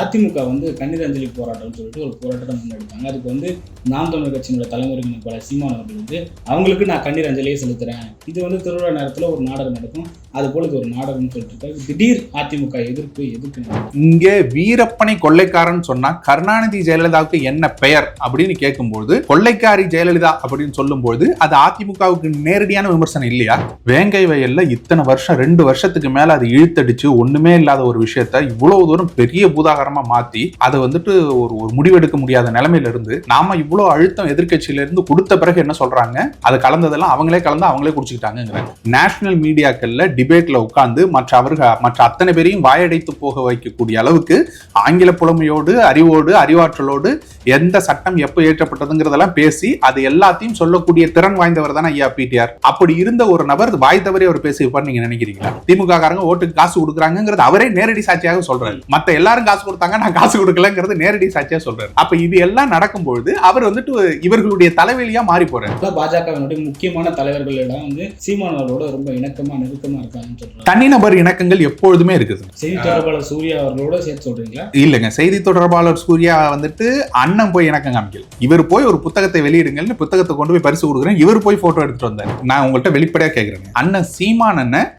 அதிமுக வந்து கண்ணீர் அஞ்சலி போராட்டம்னு சொல்லிட்டு ஒரு போராட்டத்தை முன்னெடுத்தாங்க. அதுக்கு வந்து நாம் தமிழர் கட்சியினோட தலைமுறைக்கு பல சீமான் அவர்கள் வந்து அவங்களுக்கு நான் கண்ணீர் அஞ்சலியை செலுத்துறேன். இது வந்து திருவிழா நேரத்தில் ஒரு நாடகம் நடக்கும். அது போல இது ஒரு நாடகம்னு சொல்லிட்டு இருக்காரு. திடீர் அதிமுக எதிர்ப்பு எதிர்ப்பு இங்கே வீரப்பனை கொள்ளைக்காரன் சொன்னா கருணாநிதி ஜெயலலிதாவுக்கு என்ன பெயர்? அப்படின்னு கேட்கும்போது கொள்ளைக்காரி ஜெயலலிதா அப்படின்னு சொல்லும்போது அது அதிமுகவுக்கு நேரடியான விமர்சனம் இல்லையா? வேங்கை வயல்ல இத்தனை வருஷம் ரெண்டு வருஷத்துக்கு மேல அது இழுத்தடிச்சு ஒண்ணுமே இல்லாத ஒரு விஷயத்த இவ்வளவு தூரம் பெரிய பூதாகரம் மாத்தி அதை வந்துட்டு ஒரு ஒரு முடிவெடுக்க முடியாத நிலைமையில இருந்து நாம இவ்வளவு அழுத்தம் எதிர்கட்சியில இருந்து கொடுத்த பிறகு என்ன சொல்றாங்க? அது கலந்ததெல்லாம் அவங்களே கலந்து அவங்களே குடிச்சுக்கிட்டாங்கிறாங்க நேஷனல் மீடியாக்கள்ல டிபேட்ல உட்கார்ந்து மற்ற அவர்கள் மற்ற அத்தனை பேரையும் வாயடைத்து போக வைக்கக்கூடிய அளவுக்கு ஆங்கில புலமையோடு அறிவோடு அறிவாற்றலோடு எந்த சட்டம் எப்போ ஏற்றப்பட்டதுங்கிறதெல்லாம் பேசி அது எல்லாத்தையும் சொல்லக்கூடிய திறன் வாய்ந்தவர் தானே ஐயா பிடிஆர் அப்படி இருந்த ஒரு நபர் வாய் தவறி அவர் பேசியிருப்பார் நீங்க நினைக்கிறீங்களா? திமுக காரங்க ஓட்டுக்கு காசு கொடுக்குறாங்கிறது அவரே நேரடி சாட்சியாக சொல்றாரு. மத்த எல்லாரும் காசு கொடுத்து கொடுத்தாங்க நான் காசு கொடுக்கலங்கிறது நேரடி சாட்சியா சொல்றாரு. அப்ப இது எல்லாம் நடக்கும்பொழுது அவர் வந்துட்டு இவர்களுடைய தலைவலியா மாறி போறாரு. பாஜகவினுடைய முக்கியமான தலைவர்களிடம் வந்து சீமான் அவர்களோட ரொம்ப இணக்கமா நெருக்கமா இருக்காங்கன்னு சொல்றாங்க. தனிநபர் இணக்கங்கள் எப்பொழுதுமே இருக்குது. செய்தி தொடர்பாளர் சூர்யா அவர்களோட சேர்த்து சொல்றீங்களா? இல்லைங்க செய்தி தொடர்பாளர் சூர்யா வந்துட்டு அண்ணன் போய் இணக்கம் காமிக்கல. இவர் போய் ஒரு புத்தகத்தை வெளியிடுங்கன்னு புத்தகத்தை கொண்டு போய் பரிசு கொடுக்குறேன். இவர் போய் போட்டோ எடுத்துட்டு வந்தார். நான் உங்கள்கிட்ட வெளிப்படையா கேட்கிறேன் அண்ணன் சீமான்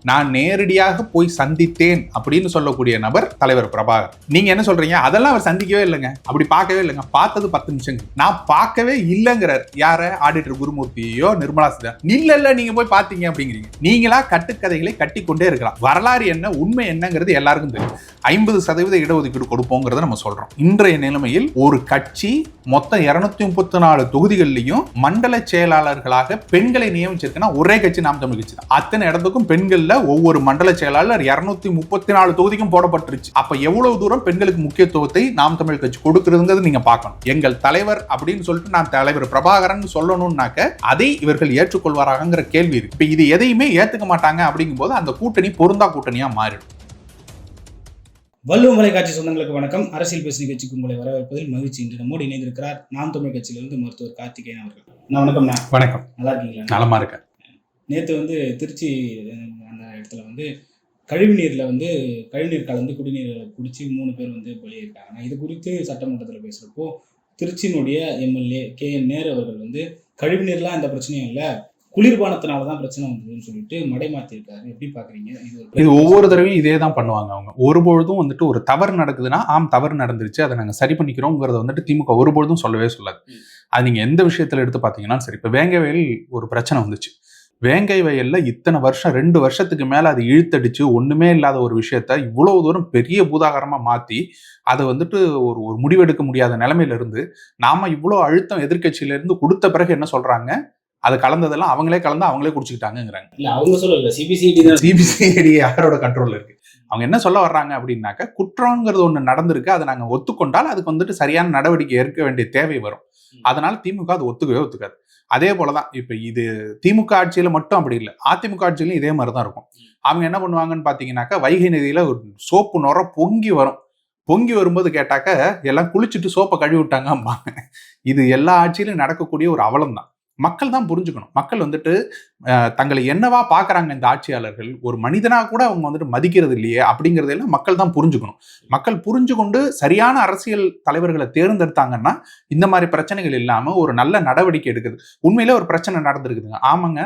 நான் நேரடியாக போய் சந்தித்தேன் அப்படின்னு சொல்லக்கூடிய நபர் தலைவர் பிரபாகர். நீங்க என்ன சொல்றீங்க? அதெல்லாம் அவர் சந்திக்கவே இல்லைங்க. அப்படி பார்க்கவே இல்லைங்க. பார்த்தது பத்து நிமிஷங்க. நான் பார்க்கவே இல்லைங்கிறார். யார? ஆடிட்டர் குருமூர்த்தியோ நிர்மலா சீதா. இல்ல இல்ல நீங்க போய் பாத்தீங்க அப்படிங்கிறீங்க. நீங்களா கட்டுக்கதைகளை கட்டி கொண்டே இருக்கலாம். வரலாறு என்ன உண்மை என்னங்கிறது எல்லாருக்கும் தெரியும். ஐம்பது சதவீத இடஒதுக்கீடு கொடுப்போங்கிறத நம்ம சொல்றோம். இன்றைய நிலைமையில் ஒரு கட்சி மொத்தம் இருநூத்தி முப்பத்தி நாலு தொகுதிகள்லையும் மண்டல செயலாளர்களாக பெண்களை நியமிச்சிருக்குன்னா ஒரே கட்சி நாம் தமிழ் கட்சி தான். அத்தனை இடத்துக்கும் பெண்கள்ல ஒவ்வொரு மண்டல செயலாளர் இருநூத்தி முப்பத்தி நாலு தொகுதிக்கும் போடப்பட்டுருச்சு. அப்ப எவ்வளவு தூரம் பெண்களுக்கு முக்கியத்துவத்தை நாம் தமிழ் கட்சி கொடுக்கிறதுங்கிறது நீங்க பார்க்கணும். எங்கள் தலைவர் அப்படின்னு சொல்லிட்டு நான் தலைவர் பிரபாகரன் சொல்லணும்னாக்க அதை இவர்கள் ஏற்றுக்கொள்வாராங்கிற கேள்வி இருக்கு. இப்ப இது எதையுமே ஏத்துக்க மாட்டாங்க அப்படிங்கும்போது அந்த கூட்டணி பொருந்தா கூட்டணியா மாறிடும். வள்ளுவ மலைக்காட்சி சொந்தங்களுக்கு வணக்கம். அரசியல் பேசு நிகழ்ச்சிக்கு உங்களை வரவேற்பதில் மகிழ்ச்சி. இன்று நம்மோடு இணைந்திருக்கிறார் நாம் தமிழ் கட்சியிலிருந்து மருத்துவர் கார்த்திகேயன் அவர்கள். நான் வணக்கம்ண்ணா வணக்கம். நல்லா இருக்கீங்களா? நலமா இருக்கேன். நேற்று வந்து திருச்சி அந்த இடத்துல வந்து கழிவுநீரில் வந்து கழிவுநீர் கலந்து குடிநீர் குடிச்சு மூணு பேர் வந்து வெளியிருக்காங்க நான் இது குறித்து சட்டமன்றத்தில் பேசுகிறப்போ திருச்சியினுடைய எம்எல்ஏ கே என் நேரு அவர்கள் வந்து கழிவுநீர்லாம் எந்த பிரச்சனையும் இல்லை குளிர்பானத்தினால தான் பிரச்சனை வந்ததுன்னு சொல்லிட்டு மடைமாத்திருக்காரு எப்படி பார்க்குறீங்க இது ஒவ்வொரு தடவையும் இதே தான் பண்ணுவாங்க அவங்க. ஒருபொழுதும் வந்துட்டு ஒரு தவறு நடக்குதுன்னா ஆம் தவறு நடந்துருச்சு. அதை நாங்கள் சரி பண்ணிக்கிறோங்கிறத வந்துட்டு திமுக ஒருபொழுதும் சொல்லவே சொல்லாது அது நீங்கள் எந்த விஷயத்தில் எடுத்து பார்த்தீங்கன்னா சரி. இப்போ வேங்கை வயல் ஒரு பிரச்சனை வந்துச்சு. வேங்கை வயல்ல இத்தனை வருஷம் ரெண்டு வருஷத்துக்கு மேல அது இழுத்தடிச்சு ஒண்ணுமே இல்லாத ஒரு விஷயத்த இவ்வளவு தூரம் பெரிய பூதாகரமா மாத்தி அதை வந்துட்டு ஒரு ஒரு முடிவெடுக்க முடியாத நிலைமையில இருந்து நாம இவ்வளவு அழுத்தம் எதிர்க்கட்சியில இருந்து கொடுத்த பிறகு என்ன சொல்றாங்க? அது கலந்ததெல்லாம் அவங்களே கலந்து அவங்களே குடிச்சுக்கிட்டாங்கிறாங்க இல்லை அவங்க சொல்லல. சிபிசிஐடி சிபிசிஐடி யாரோட கண்ட்ரோல்ல இருக்கு? அவங்க என்ன சொல்ல வர்றாங்க அப்படின்னாக்க குற்றங்கிறது ஒண்ணு நடந்திருக்கு அதை நாங்க ஒத்துக்கொண்டால் அதுக்கு வந்துட்டு சரியான நடவடிக்கை எடுக்க வேண்டிய தேவை வரும். அதனால திமுக அது ஒத்துக்கவே ஒத்துக்காது. அதே போலதான் இப்ப இது திமுக ஆட்சியில மட்டும் அப்படி இல்லை. அதிமுக ஆட்சியிலும் இதே மாதிரி தான் இருக்கும். அவங்க என்ன பண்ணுவாங்கன்னு பார்த்தீங்கன்னாக்கா வைகை நதியில ஒரு சோப்பு நுர பொங்கி வரும். பொங்கி வரும்போது கேட்டாக்க எல்லாம் குளிச்சுட்டு சோப்பை கழுவி விட்டாங்கம்பாங்க. இது எல்லா ஆட்சியிலும் நடக்கக்கூடிய ஒரு அவலம் தான் மக்கள் தான் புரிஞ்சுக்கணும். மக்கள் வந்துட்டு தங்களை என்னவா பார்க்கறாங்க இந்த ஆட்சியாளர்கள்? ஒரு மனிதனா கூட அவங்க வந்துட்டு மதிக்கிறது இல்லையே அப்படிங்கறதெல்லாம் மக்கள் தான் புரிஞ்சுக்கணும். மக்கள் புரிஞ்சு கொண்டு சரியான அரசியல் தலைவர்களை தேர்ந்தெடுத்தாங்கன்னா இந்த மாதிரி பிரச்சனைகள் இல்லாம ஒரு நல்ல நடவடிக்கை எடுக்குது. உண்மையிலே ஒரு பிரச்சனை நடந்திருக்குதுங்க. ஆமாங்க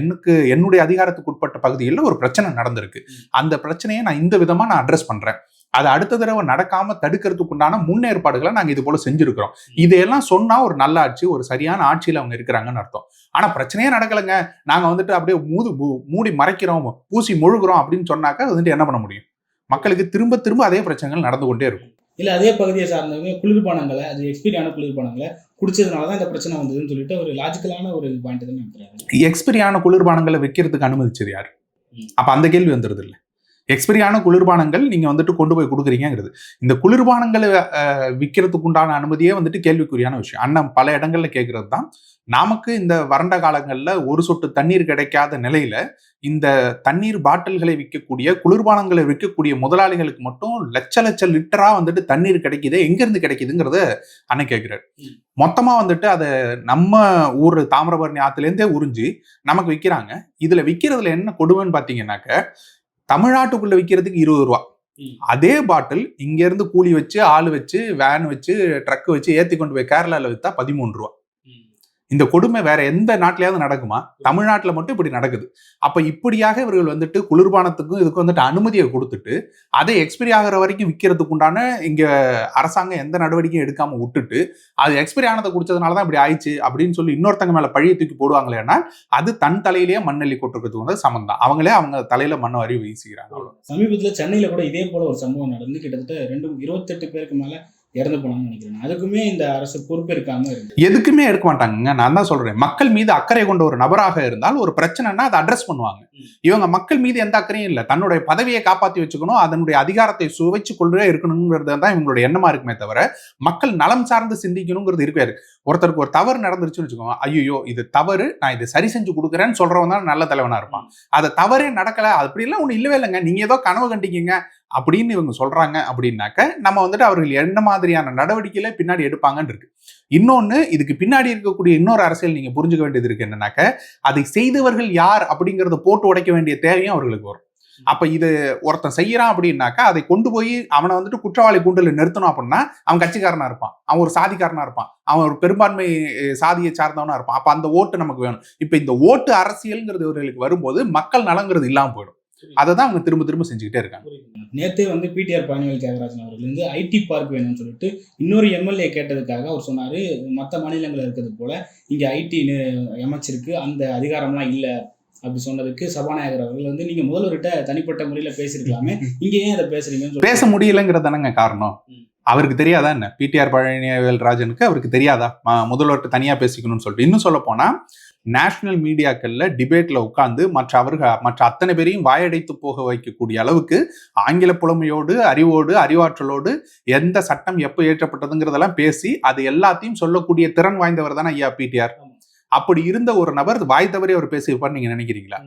எனக்கு என்னுடைய அதிகாரத்துக்கு உட்பட்ட பகுதியில் ஒரு பிரச்சனை நடந்திருக்கு. அந்த பிரச்சனையை நான் இந்த விதமா நான் அட்ரஸ் பண்றேன். அது அடுத்த தடவை நடக்காம தடுக்கிறதுக்கு உண்டான முன்னேற்பாடுகளை நாங்க இது போல செஞ்சிருக்கிறோம். இதையெல்லாம் சொன்னா ஒரு நல்ல ஆட்சி ஒரு சரியான ஆட்சியில அவங்க இருக்கிறாங்கன்னு அர்த்தம். ஆனா பிரச்சனையே நடக்கலைங்க. நாங்க வந்துட்டு அப்படியே மூது மூடி மறைக்கிறோம் பூசி முழுகிறோம் அப்படின்னு சொன்னாக்கா வந்துட்டு என்ன பண்ண முடியும்? மக்களுக்கு திரும்ப திரும்ப அதே பிரச்சனைகள் நடந்து கொண்டே இருக்கும். இல்லை அதே பகுதியை சார்ந்தவங்க குளிர்பானங்களை அது எக்ஸ்பீரியான குளிர்பானங்களை குடிச்சதுனால தான் இந்த பிரச்சனை வந்ததுன்னு சொல்லிட்டு ஒரு லாஜிக்கலான ஒரு பாயிண்ட் தான் எக்ஸ்பிரியான குளிர்பானங்களை விற்கிறதுக்கு அனுமதிச்சது யாரு. அப்ப அந்த கேள்வி வந்துருது இல்ல. எக்ஸ்பிரியான குளிர்பானங்கள் நீங்க வந்துட்டு கொண்டு போய் கொடுக்குறீங்கிறது இந்த குளிர்பானங்களை விற்கிறதுக்கு உண்டான அனுமதியே வந்துட்டு கேள்விக்குறியான விஷயம். அண்ணன் பல இடங்கள்ல கேட்கறது தான் நமக்கு இந்த வறண்ட காலங்கள்ல ஒரு சொட்டு தண்ணீர் கிடைக்காத நிலையில இந்த தண்ணீர் பாட்டில்களை விற்கக்கூடிய குளிர்பானங்களை விற்கக்கூடிய முதலாளிகளுக்கு மட்டும் லட்ச லட்ச லிட்டரா வந்துட்டு தண்ணீர் கிடைக்குது. எங்க இருந்து கிடைக்குதுங்கிறத அண்ணன் கேட்கிறாரு ம். மொத்தமா வந்துட்டு அதை நம்ம ஊர் தாமிரபரணி ஆத்துலேருந்தே உறிஞ்சி நமக்கு விற்கிறாங்க இதுல விற்கிறதுல என்ன கொடுமைன்னு பாத்தீங்கன்னாக்க தமிழ்நாட்டுக்குள்ள விற்கிறதுக்கு இருபது ரூபா. அதே பாட்டில் இங்க இருந்து கூலி வச்சு ஆள் வச்சு வேன் வச்சு ட்ரக் வச்சு ஏத்தி கொண்டு போய் கேரளால வித்தா பதிமூணு ரூபா இந்த கொடுமை வேற எந்த நாட்டிலையாவது நடக்குமா? தமிழ்நாட்டில் மட்டும் இப்படி நடக்குது. அப்ப இப்படியாக இவர்கள் வந்துட்டு குளிர்பானத்துக்கும் இதுக்கு வந்துட்டு அனுமதியை கொடுத்துட்டு அதை எக்ஸ்பிரி ஆகிற வரைக்கும் விற்கிறதுக்கு உண்டான இங்க அரசாங்கம் எந்த நடவடிக்கையும் எடுக்காம விட்டுட்டு அது எக்ஸ்பிரி ஆனதை குடிச்சதுனால தான் இப்படி ஆயிடுச்சு அப்படின்னு சொல்லி இன்னொருத்தங்க மேல பழைய தூக்கி போடுவாங்களேன்னா அது தன் தலையிலேயே மண்ணெல்லி கொட்டுறதுக்கு வந்து சமம் தான். அவங்களே அவங்க தலையில மண்ணை அறிவு வீசிக்கிறாங்க. சமீபத்தில் சமீபத்துல சென்னையில கூட இதே போல ஒரு சம்பவம் நடந்து கிட்டத்தட்ட ரெண்டு இருபத்தெட்டு பேருக்கு மேலே இறந்து போனாங்கன்னு நினைக்கிறேன். அதுக்குமே இந்த அரசு பொறுப்பேற்காம இருக்கு. எதுக்குமே எடுக்க மாட்டாங்க நான் தான் சொல்றேன். மக்கள் மீது அக்கறை கொண்ட ஒரு நபராக இருந்தால் ஒரு பிரச்சனைனா அதை அட்ரஸ் பண்ணுவாங்க. இவங்க மக்கள் மீது எந்த அக்கறையும் இல்லை. தன்னுடைய பதவியை காப்பாத்தி வச்சுக்கணும் அதனுடைய அதிகாரத்தை சுவைச்சு கொள்றே இருக்கணுங்கிறது தான் இவங்களுடைய எண்ணமா இருக்குமே தவிர மக்கள் நலம் சார்ந்து சிந்திக்கணுங்கிறது இருக்காரு ஒருத்தருக்கு ஒரு தவறு நடந்துருச்சுன்னு வச்சுக்கோங்க ஐயோ இது தவறு நான் இதை சரி செஞ்சு கொடுக்குறேன்னு சொல்றவன் தான் நல்ல தலைவனா இருப்பான். அது தவறே நடக்கல அப்படிலாம் ஒண்ணு இல்லவே இல்லைங்க. நீங்க ஏதோ கனவு கண்டிக்கீங்க அப்படின்னு இவங்க சொல்றாங்க அப்படின்னாக்க நம்ம வந்துட்டு அவர்கள் என்ன மாதிரியான நடவடிக்கையில பின்னாடி எடுப்பாங்கன்னு இருக்கு இன்னொன்னு இதுக்கு பின்னாடி இருக்கக்கூடிய இன்னொரு அரசியல் நீங்க புரிஞ்சுக்க வேண்டியது இருக்கு என்னன்னாக்க அதை செய்தவர்கள் யார் அப்படிங்கறத போட்டு உடைக்க வேண்டிய தேவையும் அவர்களுக்கு வரும். அப்ப இது ஒருத்தன் செய்யறான் அப்படின்னாக்கா அதை கொண்டு போய் அவனை வந்துட்டு குற்றவாளி கூண்டில் நிறுத்தணும் அப்படின்னா அவன் கட்சிக்காரனா இருப்பான். அவன் ஒரு சாதிக்காரனா இருப்பான். அவன் ஒரு பெரும்பான்மை சாதியை சார்ந்தவனா இருப்பான். அப்ப அந்த ஓட்டு நமக்கு வேணும். இப்ப இந்த ஓட்டு அரசியல்ங்கிறது இவர்களுக்கு வரும்போது மக்கள் நலங்கிறது இல்லாம போயிடும். அதை தான் அவங்க திரும்ப திரும்ப செஞ்சுக்கிட்டே இருக்காங்க. நேத்தே வந்து பிடிஆர் பழனிவேல் தியாகராஜன் அவர்கள் வந்து ஐடி பார்க் வேணும்னு சொல்லிட்டு இன்னொரு எம்எல்ஏ கேட்டதுக்காக அவர் சொன்னாரு மற்ற மாநிலங்கள் இருக்கிறது போல இங்க ஐடி அமைச்சிருக்கு அந்த அதிகாரம்லாம் இல்ல அப்படி சொன்னதுக்கு சபாநாயகர் அவர்கள் வந்து நீங்க முதல்வர்கிட்ட தனிப்பட்ட முறையில பேசியிருக்கலாமே இங்க ஏன் அதை பேசுறீங்கன்னு பேச முடியலங்கிறது தானங்க காரணம். அவருக்கு தெரியாதா என்ன? பிடிஆர் பழனிவேல் ராஜனுக்கு அவருக்கு தெரியாதா? முதல்வர்கிட்ட தனியா பேசிக்கணும்னு சொல்லிட்டு. இன்னும் சொல்ல போனா நேஷனல் மீடியாக்கள்ல டிபேட்ல உட்கார்ந்து மற்ற அவர்கள் மற்ற அத்தனை பேரையும் வாயடைத்து போக வைக்கக்கூடிய அளவுக்கு ஆங்கில புலமையோடு அறிவோடு அறிவாற்றலோடு எந்த சட்டம் எப்போ ஏற்றப்பட்டதுங்கிறதெல்லாம் பேசி அது எல்லாத்தையும் சொல்லக்கூடிய திறன் வாய்ந்தவர் தானே ஐயா பிடிஆர். அப்படி இருந்த ஒரு நபர் வாய் தவறி அவர் பேசியிருப்பார் நீங்க நினைக்கிறீங்களா?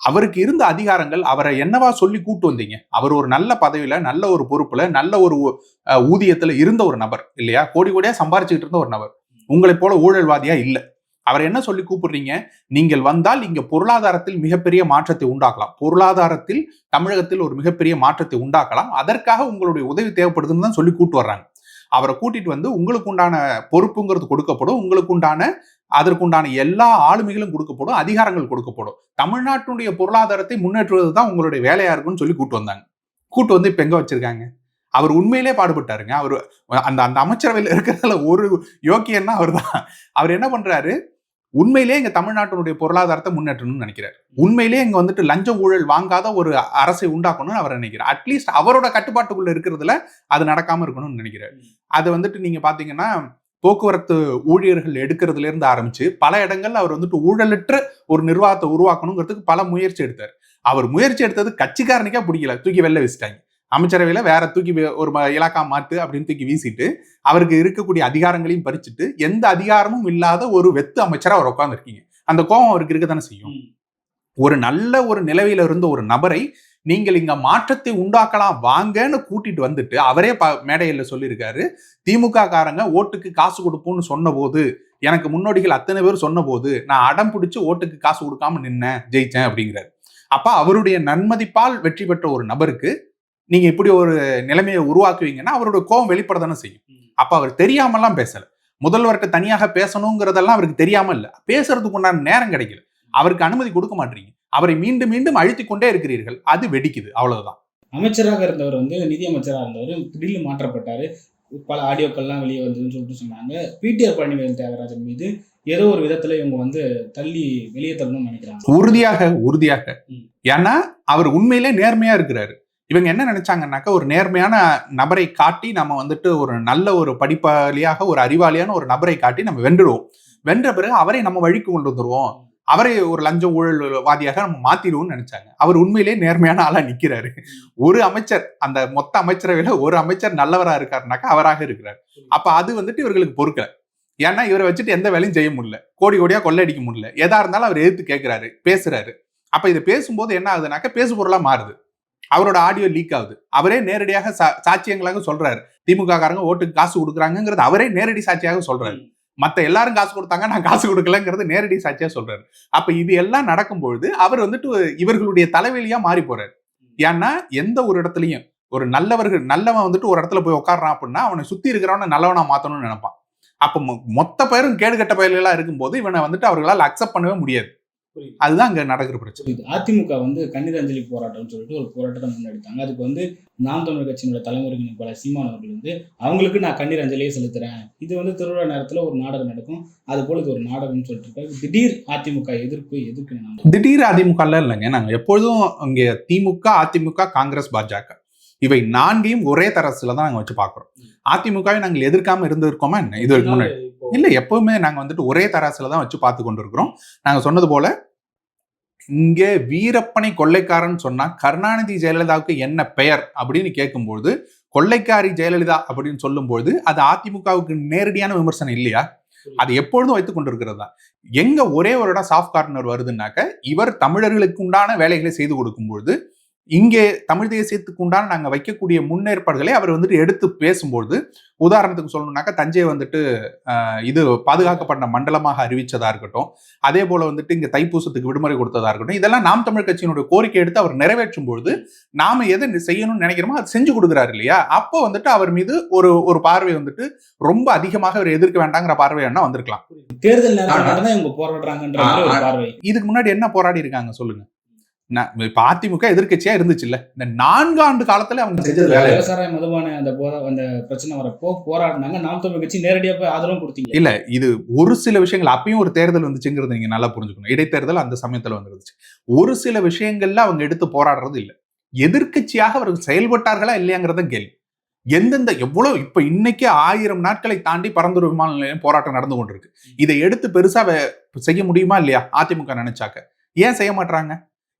அவருக்கு இருந்த அதிகாரங்கள் அவரை என்னவா சொல்லி கூட்டு வந்தீங்க? அவர் ஒரு நல்ல பதவியில நல்ல ஒரு பொறுப்புல நல்ல ஒரு ஊதியத்துல இருந்த ஒரு நபர் இல்லையா? கோடி கோடியா சம்பாரிச்சுக்கிட்டு இருந்த ஒரு நபர். உங்களைப் போல ஊழல்வாதியா? இல்ல. அவர் என்ன சொல்லி கூப்பிடுறீங்க? நீங்கள் வந்தால் இங்க பொருளாதாரத்தில் மிகப்பெரிய மாற்றத்தை உண்டாக்கலாம். பொருளாதாரத்தில் தமிழகத்தில் ஒரு மிகப்பெரிய மாற்றத்தை உண்டாக்கலாம். அதற்காக உங்களுடைய உதவி தேவைப்படுதுன்னு தான் சொல்லி கூட்டு வர்றாங்க. அவரை கூட்டிட்டு வந்து உங்களுக்கு உண்டான பொறுப்புங்கிறது கொடுக்கப்படும். உங்களுக்கு உண்டான அதற்குண்டான எல்லா ஆளுமைகளும் கொடுக்கப்படும். அதிகாரங்கள் கொடுக்கப்படும். தமிழ்நாட்டினுடைய பொருளாதாரத்தை முன்னேற்றுவது தான் உங்களுடைய வேலையா இருக்கும்னு சொல்லி கூட்டு வந்தாங்க. கூட்டு வந்து இப்ப எங்க வச்சிருக்காங்க? அவர் உண்மையிலே பாடுபட்டாருங்க. அவர் அந்த அந்த அமைச்சரவையில் இருக்கிறதுல ஒரு யோக்கியன்னா அவர் தான் அவர் என்ன பண்றாரு? உண்மையிலே இங்க தமிழ்நாட்டினுடைய பொருளாதாரத்தை முன்னேற்றணும்னு நினைக்கிறார். உண்மையிலே இங்க வந்துட்டு லஞ்சம் ஊழல் வாங்காத ஒரு அரசை உண்டாக்கணும்னு அவர் நினைக்கிறார். அட்லீஸ்ட் அவரோட கட்டுப்பாட்டுக்குள்ள இருக்கிறதுல அது நடக்காம இருக்கணும்னு நினைக்கிறார். அது வந்துட்டு நீங்க பாத்தீங்கன்னா போக்குவரத்து ஊழியர்கள் எடுக்கிறதுல இருந்து ஆரம்பிச்சு பல இடங்கள்ல அவர் வந்துட்டு ஊழலற்ற ஒரு நிர்வாகத்தை உருவாக்கணுங்கிறதுக்கு பல முயற்சி எடுத்தார். அவர் முயற்சி எடுத்தது கட்சிக்காரனுக்கே பிடிக்கல. தூக்கி வெளில வச்சுட்டாங்க. அமைச்சரவையில வேற தூக்கி ஒரு இலாக்கா மாத்து அப்படின்னு தூக்கி வீசிட்டு அவருக்கு இருக்கக்கூடிய அதிகாரங்களையும் பறிச்சுட்டு எந்த அதிகாரமும் இல்லாத ஒரு வெத்து அமைச்சரா அவர் உட்காந்துருக்கீங்க அந்த கோபம் அவருக்கு இருக்க தானே செய்யும். ஒரு நல்ல ஒரு நிலவில இருந்த ஒரு நபரை நீங்கள் இங்க மாற்றத்தை உண்டாக்கலாம் வாங்கன்னு கூட்டிட்டு வந்துட்டு அவரே ப மேடையில சொல்லியிருக்காரு. திமுக காரங்க ஓட்டுக்கு காசு கொடுப்போம்னு சொன்னபோது எனக்கு முன்னோடிகள் அத்தனை பேர் சொன்னபோது நான் அடம் பிடிச்சு ஓட்டுக்கு காசு கொடுக்காம நின்னேன் ஜெயிச்சேன் அப்படிங்கிறாரு. அப்ப அவருடைய நன்மதிப்பால் வெற்றி பெற்ற ஒரு நபருக்கு நீங்க இப்படி ஒரு நிலைமையை உருவாக்குவீங்கன்னா அவருடைய கோபம் வெளிப்பட தானே செய்யும். அப்ப அவர் தெரியாமலாம் பேசல. முதல்வர்கிட்ட தனியாக பேசணுங்கிறதெல்லாம் அவருக்கு தெரியாம இல்ல. பேசுறதுக்கு உண்டான நேரம் கிடைக்கல. அவருக்கு அனுமதி கொடுக்க மாட்டீங்க அவரை மீண்டும் மீண்டும் அழுத்திக் கொண்டே இருக்கிறீர்கள். அது வெடிக்குது. அவ்வளவுதான். அமைச்சராக இருந்தவர் வந்து நிதி அமைச்சராக இருந்தவர் திடீர்னு மாற்றப்பட்டாரு. பல ஆடியோக்கள்லாம் வெளியே வந்ததுன்னு சொல்லிட்டு சொன்னாங்க. பிடிஆர் பழனிவேல் தியாகராஜன் மீது ஏதோ ஒரு விதத்துல இவங்க வந்து தள்ளி வெளியே தள்ளணும்னு நினைக்கிறாங்க. உறுதியாக உறுதியாக. ஏன்னா அவர் உண்மையிலே நேர்மையா இருக்கிறாரு. இவங்க என்ன நினைச்சாங்கன்னாக்கா ஒரு நேர்மையான நபரை காட்டி நம்ம வந்துட்டு ஒரு நல்ல ஒரு படிப்பாளியாக ஒரு அறிவாளியான ஒரு நபரை காட்டி நம்ம வென்றுடுவோம். வென்ற பிறகு அவரை நம்ம வழிக்கு கொண்டு வந்துருவோம். அவரை ஒரு லஞ்ச ஊழல்வாதியாக நம்ம மாத்திடுவோம்னு நினைச்சாங்க. அவர் உண்மையிலே நேர்மையான ஆளா நிக்கிறாரு. ஒரு அமைச்சர் அந்த மொத்த அமைச்சரவையில ஒரு அமைச்சர் நல்லவரா இருக்காருனாக்கா அவராக இருக்கிறார். அப்ப அது வந்துட்டு இவர்களுக்கு பொறுக்கல. ஏன்னா இவரை வச்சுட்டு எந்த வேலையும் செய்ய முடியல. கோடி கோடியா கொள்ளையடிக்க முடியல. எதா இருந்தாலும் அவர் எதிர்த்து கேட்கிறாரு பேசுறாரு. அப்ப இதை பேசும்போது என்ன ஆகுதுனாக்க பேசு பொருளா மாறுது. அவரோட ஆடியோ லீக் ஆகுது. அவரே நேரடியாக சாட்சியங்களாக சொல்றாரு. திமுக காரங்க ஓட்டுக்கு காசு கொடுக்குறாங்கிறது அவரே நேரடி சாட்சியாக சொல்றாரு. மத்த எல்லாரும் காசு கொடுத்தாங்க நான் காசு கொடுக்கலங்கிறது நேரடி சாட்சியா சொல்றாரு. அப்ப இது எல்லாம் நடக்கும்பொழுது அவர் வந்துட்டு இவர்களுடைய தலைவலியா மாறி போறாரு. ஏன்னா எந்த ஒரு இடத்துலயும் ஒரு நல்லவர்கள் நல்லவன் வந்துட்டு ஒரு இடத்துல போய் உட்கார்றான் அப்படின்னா அவனை சுத்தி இருக்கிறவனை நல்லவனா மாத்தணும்னு நினைப்பான். அப்ப மொ- மொத்த பேரும் கேடுகட்ட பயல்களா இருக்கும்போது இவனை வந்துட்டு அவர்களால் அக்செப்ட் பண்ணவே முடியாது. அதுதான் அங்க நடக்கிற பிரச்சனை. அதிமுக வந்து கண்ணீர் அஞ்சலி போராட்டம்னு சொல்லிட்டு ஒரு போராட்டத்தை முன்னெடுத்தாங்க. அதுக்கு வந்து நாம் தமிழர் கட்சியினோட பல சீமான் அவர்கள் வந்து அவங்களுக்கு நான் கண்ணீர் அஞ்சலியே செலுத்துறேன். இது வந்து திருவிழா நேரத்துல ஒரு நாடகம் நடக்கும். அது போல இது ஒரு நாடகம்னு சொல்லிட்டு இருக்காரு திடீர் அதிமுக எதிர்ப்பு எதுக்கு நான் திடீர் அதிமுக எல்லாம் இல்லைங்க. நாங்க எப்பொழுதும் இங்க திமுக அதிமுக காங்கிரஸ் பாஜக. இவை நான்கையும் ஒரே தரத்துல தான் நாங்க வச்சு பாக்குறோம். அதிமுகவை நாங்கள் எதிர்க்காம இருந்திருக்கோமா என்ன? இது முன்னாடி. இல்ல எப்பவுமே நாங்க வந்துட்டு ஒரே தராசுல தான் வச்சு பார்த்து கொண்டு இருக்கிறோம் நாங்க சொன்னது போல இங்க வீரப்பனை கொள்ளைக்காரன் சொன்னா கருணாநிதி ஜெயலலிதாவுக்கு என்ன பெயர் அப்படின்னு கேட்கும்போது கொள்ளைக்காரி ஜெயலலிதா அப்படின்னு சொல்லும்போது அது அதிமுகவுக்கு நேரடியான விமர்சனம் இல்லையா? அது எப்பொழுதும் வைத்துக் கொண்டிருக்கிறது? தான் எங்க ஒரே ஒரு இடம் சாஃப்ட் கார்னர் வருதுன்னாக்க இவர் தமிழர்களுக்கு உண்டான வேலைகளை செய்து கொடுக்கும்பொழுது இங்கே தமிழ் தேசியத்துக்கு உண்டான நாங்க வைக்கக்கூடிய முன்னேற்பாடுகளை அவர் வந்துட்டு எடுத்து பேசும்பொழுது உதாரணத்துக்கு சொல்லணும்னாக்க தஞ்சை வந்துட்டு இது பாதுகாக்கப்பட்ட மண்டலமாக அறிவிச்சதா இருக்கட்டும் அதே போல வந்துட்டு இங்க தைப்பூசத்துக்கு விடுமுறை கொடுத்ததா இருக்கட்டும் இதெல்லாம் நாம் தமிழ் கட்சியினுடைய கோரிக்கை எடுத்து அவர் நிறைவேற்றும் பொழுது நாம எதை செய்யணும்னு நினைக்கிறோமோ அது செஞ்சு கொடுக்குறாரு இல்லையா? அப்போ வந்துட்டு அவர் மீது ஒரு ஒரு பார்வை வந்துட்டு ரொம்ப அதிகமாக அவர் எதிர்க்க வேண்டாங்கிற பார்வை என்ன வந்திருக்கலாம். தேர்தல் இதுக்கு முன்னாடி என்ன போராடி இருக்காங்க சொல்லுங்க. இப்ப அதிமுக எதிர்க்கட்சியா இருந்துச்சு இல்ல இந்த நான்கு ஆண்டு காலத்துல அவங்க செஞ்சது வேலை. இல்ல. விவசாய மதுபான அந்த போத அந்த பிரச்சனை வரப்போ போராடினாங்க. நாம் தமிழ் கட்சி நேரடியா போய் ஆதரவும் கொடுத்தீங்க. இல்ல இது ஒரு சில விஷயங்கள் அப்பயும் ஒரு தேர்தல் வந்துச்சுங்கிறது நீங்க நல்லா புரிஞ்சுக்கணும். இடைத்தேர்தல் அந்த சமயத்துல வந்துருச்சு ஒரு சில விஷயங்கள்ல அவங்க எடுத்து போராடுறது இல்ல. எதிர்க்கட்சியாக அவர்கள் செயல்பட்டார்களா இல்லையாங்கிறத கேள்வி. எந்தெந்த எவ்வளவு இப்ப இன்னைக்கு ஆயிரம் நாட்களை தாண்டி பரந்தூர் விமான நிலையம் போராட்டம் நடந்து கொண்டிருக்கு. இதை எடுத்து பெருசா செய்ய முடியுமா இல்லையா? அதிமுக நினைச்சாக்க. ஏன் செய்ய மாட்டாங்க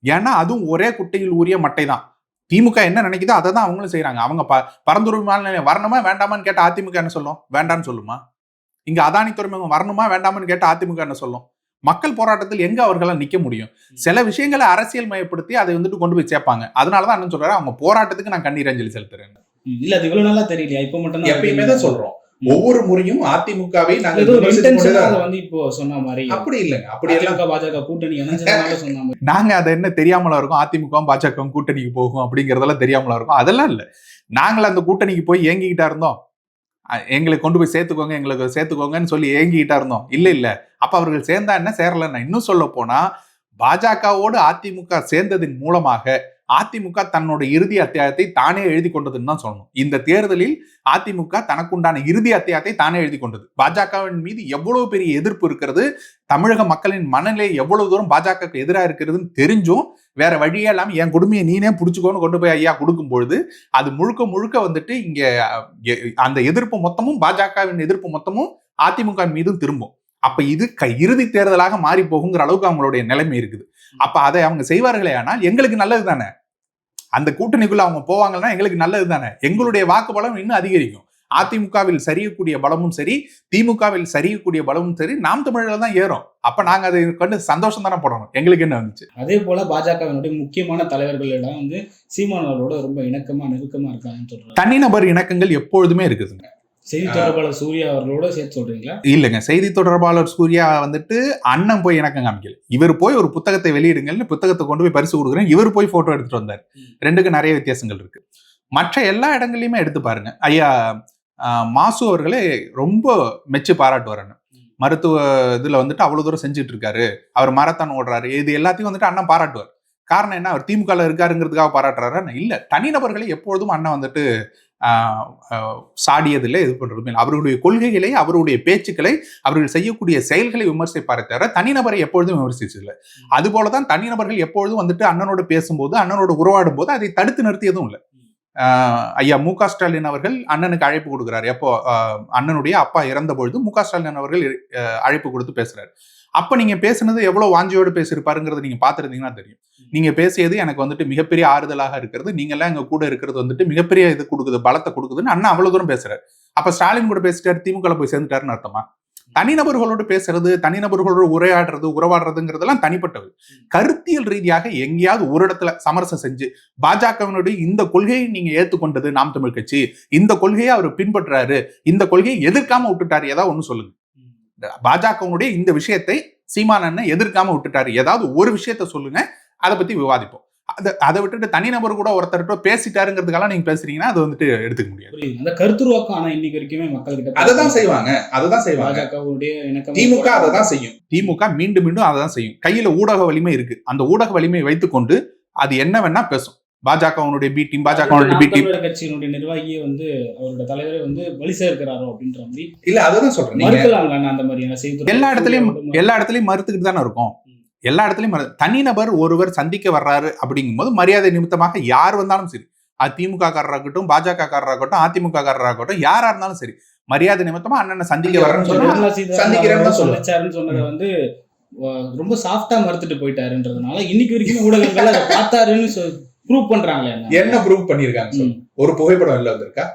ஏன்னா அதுவும் ஒரே குட்டையில் ஊறிய மட்டை தான் திமுக என்ன நினைக்குதோ அதை தான் அவங்களும் செய்றாங்க. அவங்க ப பரந்தூர் வரணுமா வேண்டாமான்னு கேட்ட அதிமுக என்ன சொல்லும். வேண்டாம்னு சொல்லுமா? இங்க அதானி துறைமுகம் வரணுமா வேண்டாமான்னு கேட்ட அதிமுக என்ன சொல்லும். மக்கள் போராட்டத்தில் எங்க அவர்களால் நிக்க முடியும்? சில விஷயங்களை அரசியல் மயப்படுத்தி அதை வந்துட்டு கொண்டு போய் சேர்ப்பாங்க. அதனாலதான் என்ன சொல்றாரு அவங்க போராட்டத்துக்கு நான் கண்ணீர் அஞ்சலி செலுத்துறேன் இல்ல அது இவ்வளவு நாளா தெரியலையா? இப்ப மட்டும் எப்பயுமே தான் சொல்றோம். ஒவ்வொரு முறையும் அதிமுகவை நாங்க ஏதோ விமர்சித்துக் கொண்டே இன்டென்ஷனா தான் அதை இருக்கோம். வந்து இப்போ சொன்ன மாதிரி அப்படி இல்லைங்க அப்படி எல்லாம் அதிமுக பாஜக கூட்டணி இணைஞ்சதுனால சொன்ன மாதிரி. நாங்க அதை என்ன தெரியாமலா இருக்கும்? அதிமுக பாஜக கூட்டணிக்கு போகும் அப்படிங்கறதெல்லாம் தெரியாமலா இருக்கும். அதெல்லாம் இல்ல. நாங்கள் அந்த கூட்டணிக்கு போய் ஏங்கிக்கிட்டா இருந்தோம். எங்களை கொண்டு போய் சேர்த்துக்கோங்க எங்களுக்கு சேர்த்துக்கோங்கன்னு சொல்லி ஏங்கிக்கிட்டா இருந்தோம். இல்ல இல்ல. அப்ப அவர்கள் சேர்ந்தா என்ன? சேரலன்னா இன்னும் சொல்ல போனா பாஜகவோடு அதிமுக சேர்ந்ததின் மூலமாக அதிமுக தன்னோட இறுதி அத்தியாயத்தை தானே எழுதி கொண்டதுன்னு தான் சொல்லணும். இந்த தேர்தலில் அதிமுக தனக்குண்டான இறுதி அத்தியாயத்தை தானே எழுதி கொண்டது. பாஜகவின் மீது எவ்வளவு பெரிய எதிர்ப்பு இருக்கிறது? தமிழக மக்களின் மனநிலை எவ்வளவு தூரம் பாஜகவுக்கு எதிராக இருக்கிறதுன்னு தெரிஞ்சும் வேற வழியே இல்லாமல் என் குடுமையை நீனே பிடிச்சிக்கோன்னு கொண்டு போய் ஐயா கொடுக்கும் பொழுது அது முழுக்க முழுக்க வந்துட்டு இங்க அந்த எதிர்ப்பு மொத்தமும் பாஜகவின் எதிர்ப்பு மொத்தமும் அதிமுக மீதும் திரும்பும். அப்ப இது க இறுதி தேர்தலாக மாறி போகுங்கிற அளவுக்கு அவங்களுடைய நிலைமை இருக்குது. அப்ப அதை அவங்க செய்வார்களே ஆனால் எங்களுக்கு நல்லது தானே? அந்த கூட்டணிக்குள்ள அவங்க போவாங்கன்னா எங்களுக்கு நல்லது தானே? எங்களுடைய வாக்கு பலம் இன்னும் அதிகரிக்கும். அதிமுகவில் சரியக்கூடிய பலமும் சரி திமுகவில் சரியக்கூடிய பலமும் சரி நாம் தமிழர்ல தான் ஏறும். அப்ப நாங்க அதை கண்டு சந்தோஷம் தானே படணும். எங்களுக்கு என்ன வந்துச்சு? அதே போல பாஜகவினுடைய முக்கியமான தலைவர்களிடம் வந்து சீமானவர்களோட ரொம்ப இணக்கமா நெருக்கமா இருக்காங்கன்னு சொல்றாங்க. தனிநபர் இணக்கங்கள் எப்பொழுதுமே இருக்குதுங்க. செய்தி தொடர்பாளர் சூர்யா அவர்களோட சேர்த்து சொல்றீங்களா? இல்லைங்க. செய்தி தொடர்பாளர் சூர்யா வந்துட்டு அண்ணன் போய் இணக்கம் காமிக்கல. இவர் போய் ஒரு புத்தகத்தை வெளியிடுங்கள்னு புத்தகத்தை கொண்டு போய் பரிசு கொடுக்குறேன். இவர் போய் போட்டோ எடுத்துட்டு வந்தார். ம். ரெண்டுக்கு நிறைய வித்தியாசங்கள் இருக்கு. மற்ற எல்லா இடங்கள்லயுமே எடுத்து பாருங்க. ஐயா மாசு அவர்களே ரொம்ப மெச்சு பாராட்டுவார் அண்ணன். மருத்துவ இதுல வந்துட்டு அவ்வளவு தூரம் செஞ்சுட்டு இருக்காரு. அவர் மாரத்தான் ஓடுறாரு. இது எல்லாத்தையும் வந்துட்டு அண்ணன் பாராட்டுவார். காரணம் என்ன? அவர் திமுகல இருக்காருங்கிறதுக்காக பாராட்டுறாரு? இல்ல. தனிநபர்களை எப்பொழுதும் அண்ணன் வந்துட்டு சாடியதில்லை இது பண்றதுமே இல்லை. அவர்களுடைய கொள்கைகளை அவருடைய பேச்சுக்களை அவர்கள் செய்யக்கூடிய செயல்களை விமர்சிப்பாரே தவிர தனிநபரை எப்பொழுதும் விமர்சிச்சதில்லை. அதுபோலதான் தனிநபர்கள் எப்பொழுதும் வந்துட்டு அண்ணனோடு பேசும்போது அண்ணனோடு உறவாடும் போது அதை தடுத்து நிறுத்தியதும் இல்லை. ஐயா மு க ஸ்டாலின் அவர்கள் அண்ணனுக்கு அழைப்பு கொடுக்குறாரு. எப்போ அண்ணனுடைய அப்பா இறந்த பொழுது மு க ஸ்டாலின் அவர்கள் அழைப்பு கொடுத்து பேசுறாரு. அப்ப நீங்க பேசுனது எவ்வளவு வாஞ்சியோடு பேசியிருப்பாருங்கிறத நீங்க பார்த்திருந்தீங்கன்னா தெரியும். நீங்க பேசியது எனக்கு வந்துட்டு மிகப்பெரிய ஆறுதலாக இருக்கிறது. நீங்க எல்லாம் எங்க கூட இருக்கிறது வந்துட்டு மிகப்பெரிய இது கொடுக்குது பலத்தை கொடுக்குதுன்னு அண்ணன் அவ்வளவு தூரம் பேசுறாரு. அப்ப ஸ்டாலின் கூட பேசிட்டாரு திமுக போய் சேர்ந்துட்டாருன்னு அர்த்தமா? தனிநபர்களோடு பேசுறது தனிநபர்களோடு உரையாடுறது உறவாடுறதுங்கிறதெல்லாம் தனிப்பட்டது. கருத்தியல் ரீதியாக எங்கேயாவது ஒரு இடத்துல சமரசம் செஞ்சு பாஜகவினுடைய இந்த கொள்கையை நீங்க ஏத்துக்கொண்டது நாம் தமிழ் கட்சி. இந்த கொள்கையை அவர் பின்பற்றுறாரு இந்த கொள்கையை எதிர்க்காம விட்டுட்டாரு. ஏதாவது ஒண்ணு சொல்லுங்க. பாஜகவினுடைய இந்த விஷயத்தை சீமான் அண்ணன் எதிர்க்காம விட்டுட்டாரு. ஏதாவது ஒரு விஷயத்த சொல்லுங்க அதை பத்தி விவாதிப்போம். அதை அதை விட்டுட்டு தனிநபர் கூட ஒருத்தர்கிட்ட பேசிட்டாருங்கிறதுக்கெல்லாம் நீங்க பேசுறீங்கன்னா அது வந்துட்டு எடுத்துக்க முடியாது. அந்த கருத்துருவாக்கம் ஆனா இன்னைக்கு வரைக்குமே மக்கள் கிட்ட அதை தான் செய்வாங்க. அதை தான் செய்வாங்க. பாஜகவுடைய திமுக அதை தான் செய்யும். திமுக மீண்டும் மீண்டும் அதை தான் செய்யும். கையில ஊடக வலிமை இருக்கு. அந்த ஊடக வலிமையை வைத்துக்கொண்டு அது என்ன வேணா பேசும். பாஜகவுடைய பி டீம் பாஜகவுடைய பி டீம் கட்சியினுடைய நிர்வாகியே வந்து அவரோட தலைவரை வந்து வழி சேர்க்கிறாரோ அப்படின்ற மாதிரி இல்ல அதை தான் சொல்றேன். நீங்க மறுக்கலாங்களா அந்த மாதிரியான செய்தி எல்லா இடத்துலயும் எல்லா இடத்துலயும் மறுத்துக்கிட்டு தானே இருக்கும். எல்லா இடத்துலயும் தனிநபர் ஒருவர் சந்திக்க வர்றாரு அப்படிங்கும்போது மரியாதை நிமித்தமாக யார் வந்தாலும் சரி அது திமுக காரராகட்டும் பாஜக காரராகட்டும் அதிமுக காரராகட்டும் யாரா இருந்தாலும் சரி மரியாதை நிமித்தமா அண்ணனை சந்திக்க வர்றேன்னு சொன்னா நிர்மலா சீதாராமன் சந்திக்கிறேன்னு தான் அவர்கள் சொல்லுவேன். சந்திச்சாருன்னு சொன்னதை வந்து ரொம்ப சாஃப்டா மறுத்துட்டு போயிட்டாருன்றதுனால இன்னைக்கு வரைக்குமே ஊடகங்கள் அதை பார்த்தாருன்னு ப்ரூவ் பண்றாங்களே என்ன? ப்ரூவ் பண்ணிருக்காங்க. ஒரு புகைப்படம் வெளில வந்திருக்கா?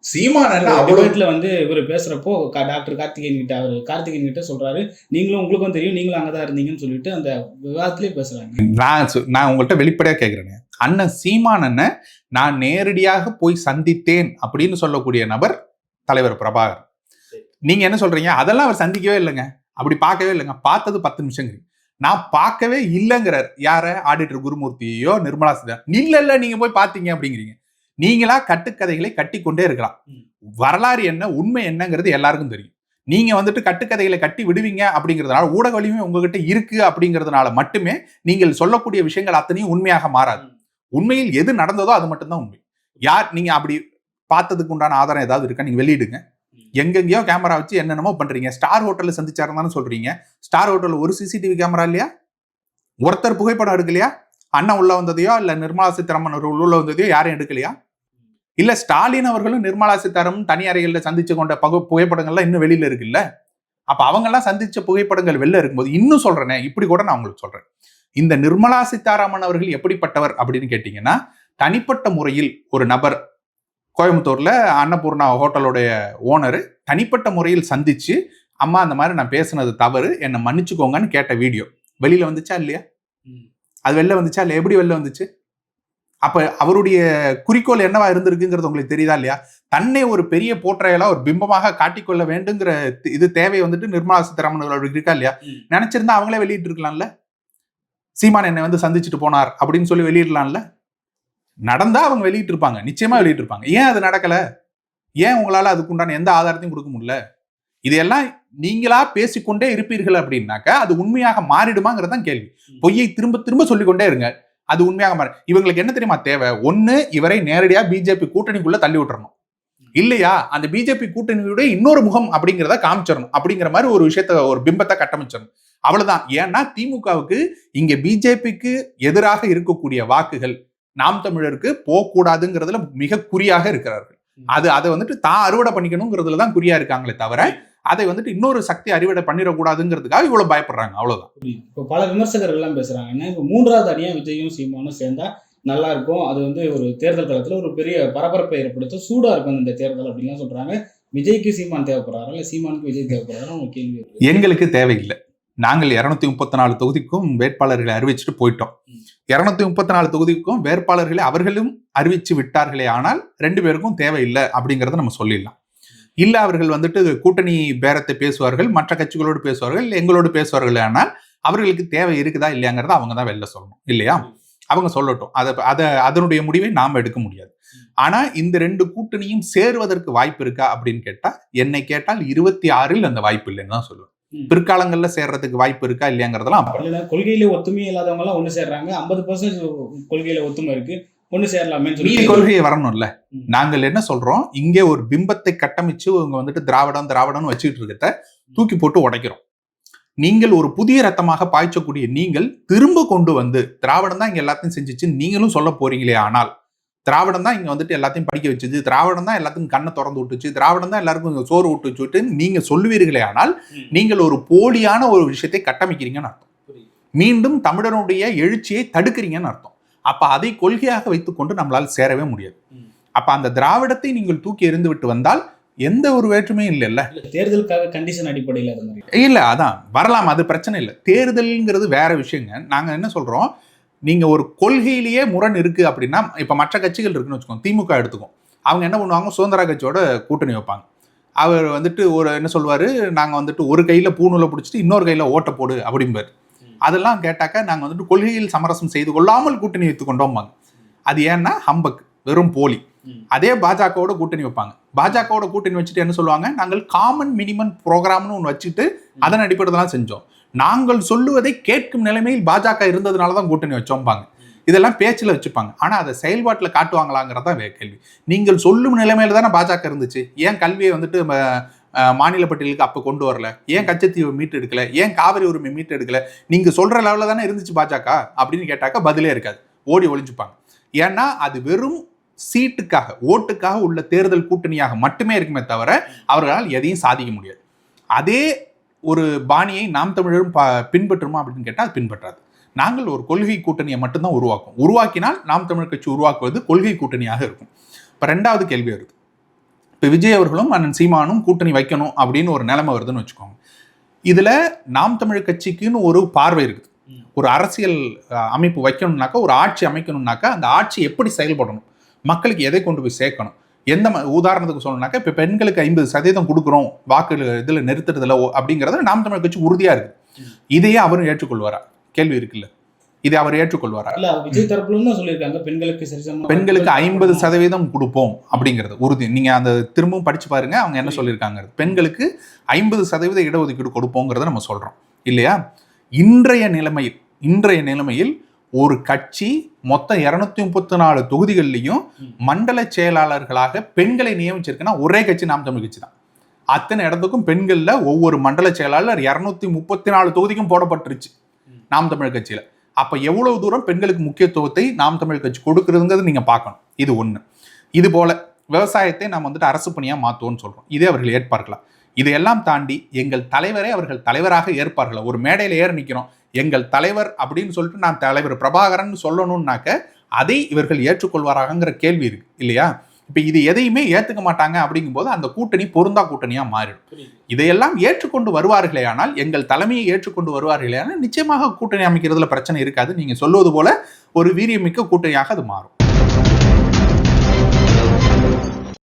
சீமானன் அவ்வளவு டிபேட்ல வந்து இவர் பேசுறப்போ டாக்டர் கார்த்திகேயன் கிட்ட அவர் கார்த்திகேயன் கிட்ட சொல்றாரு நீங்களும் உங்களுக்கும் தெரியும் நீங்களும் அங்கதான் இருந்தீங்கன்னு சொல்லிட்டு அந்த விவாதத்திலே பேசுறாங்க. நான் நான் உங்கள்கிட்ட வெளிப்படையா கேட்கிறேன் அண்ணன் சீமானனை நான் நேரடியாக போய் சந்தித்தேன் அப்படின்னு சொல்லக்கூடிய நபர் தலைவர் பிரபாகர். நீங்க என்ன சொல்றீங்க? அதெல்லாம் அவர் சந்திக்கவே இல்லைங்க. அப்படி பார்க்கவே இல்லைங்க. பார்த்தது பத்து நிமிஷங்க நான் பார்க்கவே இல்லைங்கிறார். யார? ஆடிட்டர் குருமூர்த்தியோ நிர்மலா சீதா இல்ல இல்ல நீங்க போய் பார்த்தீங்க அப்படிங்கிறீங்க. நீங்களா கட்டுக்கதைகளை கட்டி கொண்டே இருக்கலாம். வரலாறு என்ன உண்மை என்னங்கிறது எல்லாருக்கும் தெரியும். நீங்க வந்துட்டு கட்டுக்கதைகளை கட்டி விடுவீங்க அப்படிங்கிறதுனால ஊடக வலிமை உங்ககிட்ட இருக்கு அப்படிங்கிறதுனால மட்டுமே நீங்கள் சொல்லக்கூடிய விஷயங்கள் அத்தனையும் உண்மையாக மாறாது. உண்மையில் எது நடந்ததோ அது மட்டும்தான் உண்மை. யார் நீங்க அப்படி பார்த்ததுக்கு உண்டான ஆதாரம் ஏதாவது இருக்கா? நீங்க வெளியிடுங்க. எங்கெங்கேயோ கேமரா வச்சு என்னென்னமோ பண்றீங்க. ஸ்டார் ஹோட்டல்ல சந்திச்சாருந்தானு சொல்றீங்க. ஸ்டார் ஹோட்டல்ல ஒரு சிசிடிவி கேமரா இல்லையா? ஒருத்தர் புகைப்படம் எடுக்கலையா? அண்ணன் உள்ள வந்ததையோ இல்ல நிர்மலா சீதாராமன் அவர்கள் உள்ள வந்ததையோ யாரும் எடுக்கலையா? இல்ல ஸ்டாலின் அவர்களும் நிர்மலா சீதாராமன் தனி அறைகளில் சந்திச்சு கொண்ட பகு புகைப்படங்கள்லாம் இன்னும் வெளியில இருக்குல்ல? அப்ப அவங்க எல்லாம் சந்திச்ச புகைப்படங்கள் வெளில இருக்கும்போது இன்னும் சொல்றேனே இப்படி கூட நான் உங்களுக்கு சொல்றேன். இந்த நிர்மலா சீதாராமன் அவர்கள் எப்படிப்பட்டவர் அப்படின்னு கேட்டீங்கன்னா தனிப்பட்ட முறையில் ஒரு நபர் கோயம்புத்தூர்ல அன்னபூர்ணா ஹோட்டலுடைய ஓனர் தனிப்பட்ட முறையில் சந்திச்சு அம்மா அந்த மாதிரி நான் பேசுனது தவறு. என்னை மன்னிச்சுக்கோங்கன்னு கேட்ட வீடியோ. வெளியில வந்துச்சா இல்லையா. அது வெளில வந்துச்சா இல்லை எப்படி வெளில வந்துச்சு? அப்ப அவருடைய குறிக்கோள் என்னவா இருந்திருக்குங்கிறது உங்களுக்கு தெரியுதா இல்லையா? தன்னை ஒரு பெரிய போற்றையெல்லாம் ஒரு பிம்பமாக காட்டிக்கொள்ள வேண்டுங்கிற இது தேவை வந்துட்டு நிர்மலா சீதாராமன் அவர்களுக்கு இருக்கா இல்லையா. நினைச்சிருந்தா அவங்களே வெளியிட்டு இருக்கலாம்ல சீமான் என்னை வந்து சந்திச்சுட்டு போனார் அப்படின்னு சொல்லி வெளியிடலாம்ல? நடந்தா அவங்க வெளியிட்டு இருப்பாங்க நிச்சயமா வெளியிட்டு இருப்பாங்க ஏன் அது நடக்கல? ஏன் உங்களால அதுக்குண்டான எந்த ஆதாரத்தையும் கொடுக்க முடியல? இதையெல்லாம் நீங்களா பேசிக்கொண்டே இருப்பீர்கள் அப்படின்னாக்கா அது உண்மையாக மாறிடுமாங்கிறது தான் கேள்வி. பொய்யை திரும்ப திரும்ப சொல்லிக்கொண்டே இருங்க அது உண்மையாக மாறி இவங்களுக்கு என்ன தெரியுமா தேவை? ஒண்ணு இவரை நேரடியா பிஜேபி கூட்டணிக்குள்ள தள்ளி விட்டுறணும். இல்லையா? அந்த பிஜேபி கூட்டணியுடைய இன்னொரு முகம் அப்படிங்கிறத காமிச்சிடணும். அப்படிங்கிற மாதிரி ஒரு விஷயத்த ஒரு பிம்பத்தை கட்டமைச்சிடணும். அவ்வளவுதான். ஏன்னா திமுகவுக்கு இங்க பிஜேபிக்கு எதிராக இருக்கக்கூடிய வாக்குகள் நாம் தமிழருக்கு போகக்கூடாதுங்கிறதுல மிக குறியாக இருக்கிறார்கள். அது அதை வந்துட்டு தான் அறுவடை பண்ணிக்கணுங்கிறதுல தான் குறியா இருக்காங்களே தவிர அதை வந்துட்டு இன்னொரு சக்தி அறுவடை பண்ணிடக்கூடாதுங்கிறதுக்காக இவ்வளவு பயப்படுறாங்க. அவ்வளவுதான். இப்போ பல விமர்சகர்கள் எல்லாம் பேசுறாங்க என்ன இப்போ மூன்றாவது அணியா விஜயும் சீமானும் சேர்ந்தா நல்லா இருக்கும். அது வந்து ஒரு தேர்தல் காலத்துல ஒரு பெரிய பரபரப்பை ஏற்படுத்தும் சூடா இருக்கும் இந்த தேர்தல் அப்படின்லாம் சொல்றாங்க. விஜய்க்கு சீமான் தேவைப்படுறாரா? இல்ல சீமானுக்கு விஜய் தேவைப்படுறாரா? கேள்வி. எங்களுக்கு தேவையில்லை. நாங்கள் இருநூத்தி முப்பத்தி நாலு தொகுதிக்கும் வேட்பாளர்களை அறிவிச்சுட்டு போயிட்டோம். இரநூத்தி முப்பத்தி நாலு தொகுதிக்கும் வேட்பாளர்களை அவர்களும் அறிவிச்சு விட்டார்களே ஆனால் ரெண்டு பேருக்கும் தேவையில்லை அப்படிங்கிறத நம்ம சொல்லிடலாம். இல்ல அவர்கள் வந்துட்டு கூட்டணி பேரத்தை பேசுவார்கள் மற்ற கட்சிகளோடு பேசுவார்கள் எங்களோடு பேசுவார்கள் ஆனால் அவர்களுக்கு தேவை இருக்குதா இல்லையாங்கிறத அவங்க தான் வெளில சொல்லணும் இல்லையா? அவங்க சொல்லட்டும். அதை அதை அதனுடைய முடிவை நாம் எடுக்க முடியாது. ஆனா இந்த ரெண்டு கூட்டணியும் சேருவதற்கு வாய்ப்பு இருக்கா அப்படின்னு கேட்டா என்னை கேட்டால் இருபத்தி ஆறில் அந்த வாய்ப்பு இல்லைன்னு தான் சொல்லுவேன். பிற்காலங்கள்ல சேர்றதுக்கு வாய்ப்பு இருக்கா இல்லையாங்கிறதெல்லாம் கொள்கையில ஒத்துமையே இல்லாதவங்க எல்லாம் ஒண்ணு சேர்றாங்க. ஐம்பது பர்சன்ட் கொள்கையில ஒத்துமை இருக்கு. மீதி சொல்லி கொள்கையை வரணும்ல. நாங்கள் என்ன சொல்றோம்? இங்கே ஒரு பிம்பத்தை கட்டமைச்சு இவங்க வந்துட்டு திராவிடம் திராவிடம்னு வச்சுக்கிட்டு இருக்கிறத தூக்கி போட்டு உடைக்கிறோம். நீங்கள் ஒரு புதிய ரத்தமாக பாய்ச்சக்கூடிய நீங்கள் திரும்ப கொண்டு வந்து திராவிடம் தான் இங்க எல்லாத்தையும் செஞ்சுச்சு நீங்களும் சொல்ல போறீங்களே ஆனால் திராவிடம் தான் இங்க வந்துட்டு எல்லாத்தையும் படிக்க வச்சுச்சு திராவிடம் தான் எல்லாத்துக்கும் கண்ணை திறந்து விட்டுச்சு. திராவிடம் தான் எல்லாருக்கும் சோறு விட்டு வச்சுட்டு நீங்க சொல்லுவீர்களே ஆனால். நீங்கள் ஒரு போலியான ஒரு விஷயத்தை கட்டமைக்கிறீங்கன்னு அர்த்தம். மீண்டும் தமிழனுடைய எழுச்சியை தடுக்கிறீங்கன்னு அர்த்தம். அப்ப அதை கொள்கையாக வைத்துக்கொண்டு நம்மளால் சேரவே முடியாது. அப்ப அந்த திராவிடத்தை நீங்கள் தூக்கி எறிந்து விட்டு வந்தால் எந்த ஒரு வேற்றுமையும் இல்லைல்ல. இல்ல, தேர்தலுக்காக கண்டிஷன் அடிப்படையில இல்ல அதான். வரலாம் அது பிரச்சனை இல்லை. தேர்தல்ங்கிறது வேற விஷயங்க. நாங்க என்ன சொல்றோம்? நீங்க ஒரு கொள்கையிலேயே முரண் இருக்கு அப்படின்னா இப்ப மற்ற கட்சிகள் இருக்குன்னு வச்சுக்கோங்க திமுக எடுத்துக்கும். அவங்க என்ன பண்ணுவாங்க? சுதந்திர கட்சியோட கூட்டணி வைப்பாங்க. அவர் வந்துட்டு ஒரு என்ன சொல்வாரு நாங்க வந்துட்டு ஒரு கையில பூணூலை பிடிச்சிட்டு இன்னொரு கையில ஓட்ட போடு அப்படிம்பாரு. அதெல்லாம் கேட்டாக்க நாங்க வந்துட்டு கொள்கையில் சமரசம் செய்து கொள்ளாமல் கூட்டணி வைத்துக் கொண்டோம்பாங்க. அது ஏன்னா ஹம்பக் வெறும் போலி. அதே பாஜகவோட கூட்டணி வைப்பாங்க. பாஜகவோட கூட்டணி வச்சுட்டு என்ன சொல்லுவாங்க? நாங்கள் காமன் மினிமம் ப்ரோக்ராம்னு ஒன்று வச்சுட்டு அதன் அடிப்படையில் தான் செஞ்சோம். நாங்கள் சொல்லுவதை கேட்கும் நிலைமையில் பாஜக இருந்ததுனால தான் கூட்டணி வச்சோம்பாங்க. இதெல்லாம் பேச்சில் வச்சுப்பாங்க. ஆனால் அதை செயல்பாட்டில் காட்டுவாங்களாங்கிறதா வே கேள்வி. நீங்கள் சொல்லும் நிலைமையில தானே பாஜக இருந்துச்சு. ஏன் கல்வியை வந்துட்டு மாநில பட்டியலுக்கு அப்போ கொண்டு வரல? ஏன் கச்சத்தீவை மீட்டு எடுக்கல? ஏன் காவிரி உரிமை மீட்டு எடுக்கல? நீங்கள் சொல்கிற லெவலில் தானே இருந்துச்சு பாஜக அப்படின்னு கேட்டாக்க பதிலே இருக்காது. ஓடி ஒழிஞ்சுப்பாங்க ஏன்னா அது வெறும் சீட்டுக்காக ஓட்டுக்காக உள்ள தேர்தல் கூட்டணியாக மட்டுமே இருக்குமே தவிர அவர்களால் எதையும் சாதிக்க முடியாது. அதே ஒரு பாணியை நாம் தமிழரும் ப- பின்பற்றுமா அப்படின்னு கேட்டால் அது பின்பற்றாது. நாங்கள் ஒரு கொள்கை கூட்டணியை மட்டும்தான் உருவாக்கும். உருவாக்கினால் நாம் தமிழ் கட்சி உருவாக்குவது கொள்கை கூட்டணியாக இருக்கும். இப்போ ரெண்டாவது கேள்வி வருது. இப்போ விஜய் அவர்களும் அண்ணன் சீமானும் கூட்டணி வைக்கணும் அப்படின்னு ஒரு நிலைமை வருதுன்னு வச்சுக்கோங்க. இதில் நாம் தமிழ் கட்சிக்குன்னு ஒரு பார்வை இருக்குது. ஒரு அரசியல் அமைப்பு வைக்கணும்னாக்கா ஒரு ஆட்சி அமைக்கணும்னாக்கா அந்த ஆட்சி எப்படி செயல்படணும்? மக்களுக்கு எதை கொண்டு போய் சேர்க்கணும்? எந்த உதாரணத்துக்கு சொல்லணும்னாக்கா இப்போ பெண்களுக்கு ஐம்பது சதவீதம் கொடுக்குறோம் வாக்கு இதில் நிறுத்துறதுல அப்படிங்கிறத நாம் தமிழ் கட்சி உறுதியா இருக்கு. இதையே அவரும் ஏற்றுக்கொள்வாரா? கேள்வி இருக்குல்ல. இதை அவர் ஏற்றுக்கொள்வாரா? இல்ல விஜய் தரப்புல சொல்லியிருக்காங்க. பெண்களுக்கு பெண்களுக்கு ஐம்பது. சதவீதம் கொடுப்போம் அப்படிங்கிறது உறுதி. நீங்க அந்த திரும்பவும் படிச்சு பாருங்க அவங்க என்ன சொல்லியிருக்காங்க பெண்களுக்கு ஐம்பது சதவீத இடஒதுக்கீடு கொடுப்போங்கிறத நம்ம சொல்றோம். இல்லையா? இன்றைய நிலைமையில் இன்றைய நிலைமையில் ஒரு கட்சி மொத்தம் இருநூத்தி முப்பத்தி நாலு தொகுதிகள்லையும். மண்டல செயலாளர்களாக பெண்களை நியமிச்சிருக்குன்னா ஒரே கட்சி நாம் தமிழ் கட்சி தான் அத்தனை இடத்துக்கும் பெண்கள்ல ஒவ்வொரு மண்டல செயலாளர் இருநூத்தி முப்பத்தி நாலு தொகுதிக்கும் போடப்பட்டுருச்சு. நாம் தமிழ் கட்சியில. அப்ப எவ்வளவு தூரம் பெண்களுக்கு முக்கியத்துவத்தை நாம் தமிழ் கட்சி கொடுக்குறதுங்கிறது நீங்க பார்க்கணும். இது ஒண்ணு. இது போல விவசாயத்தை நாம் வந்துட்டு அரசு பணியா மாத்துவோம்னு சொல்றோம். இதே அவர்கள் ஏற்பார்களா? இதையெல்லாம் தாண்டி எங்கள் தலைவரை அவர்கள் தலைவராக ஏற்பார்களா? ஒரு மேடையில ஏற நிக்கிறோம். எங்கள் தலைவர் அப்படின்னு சொல்லிட்டு நான் தலைவர் பிரபாகரன் சொல்லணும்னாக்க அதை இவர்கள் ஏற்றுக்கொள்வாராங்கிற கேள்வி இருக்கு இல்லையா? இப்ப இது எதையுமே ஏத்துக்க மாட்டாங்க அப்படிங்கும்போது அந்த கூட்டணி பொருந்தா கூட்டணியா மாறிடும். இதையெல்லாம் ஏற்றுக்கொண்டு வருவார்களே ஆனால் எங்கள் தலைமையை ஏற்றுக்கொண்டு வருவார்களே ஆனால் நிச்சயமாக கூட்டணி அமைக்கிறதுல பிரச்சனை இருக்காது. நீங்க சொல்லுவது போல ஒரு வீரியமிக்க கூட்டணியாக அது மாறும்.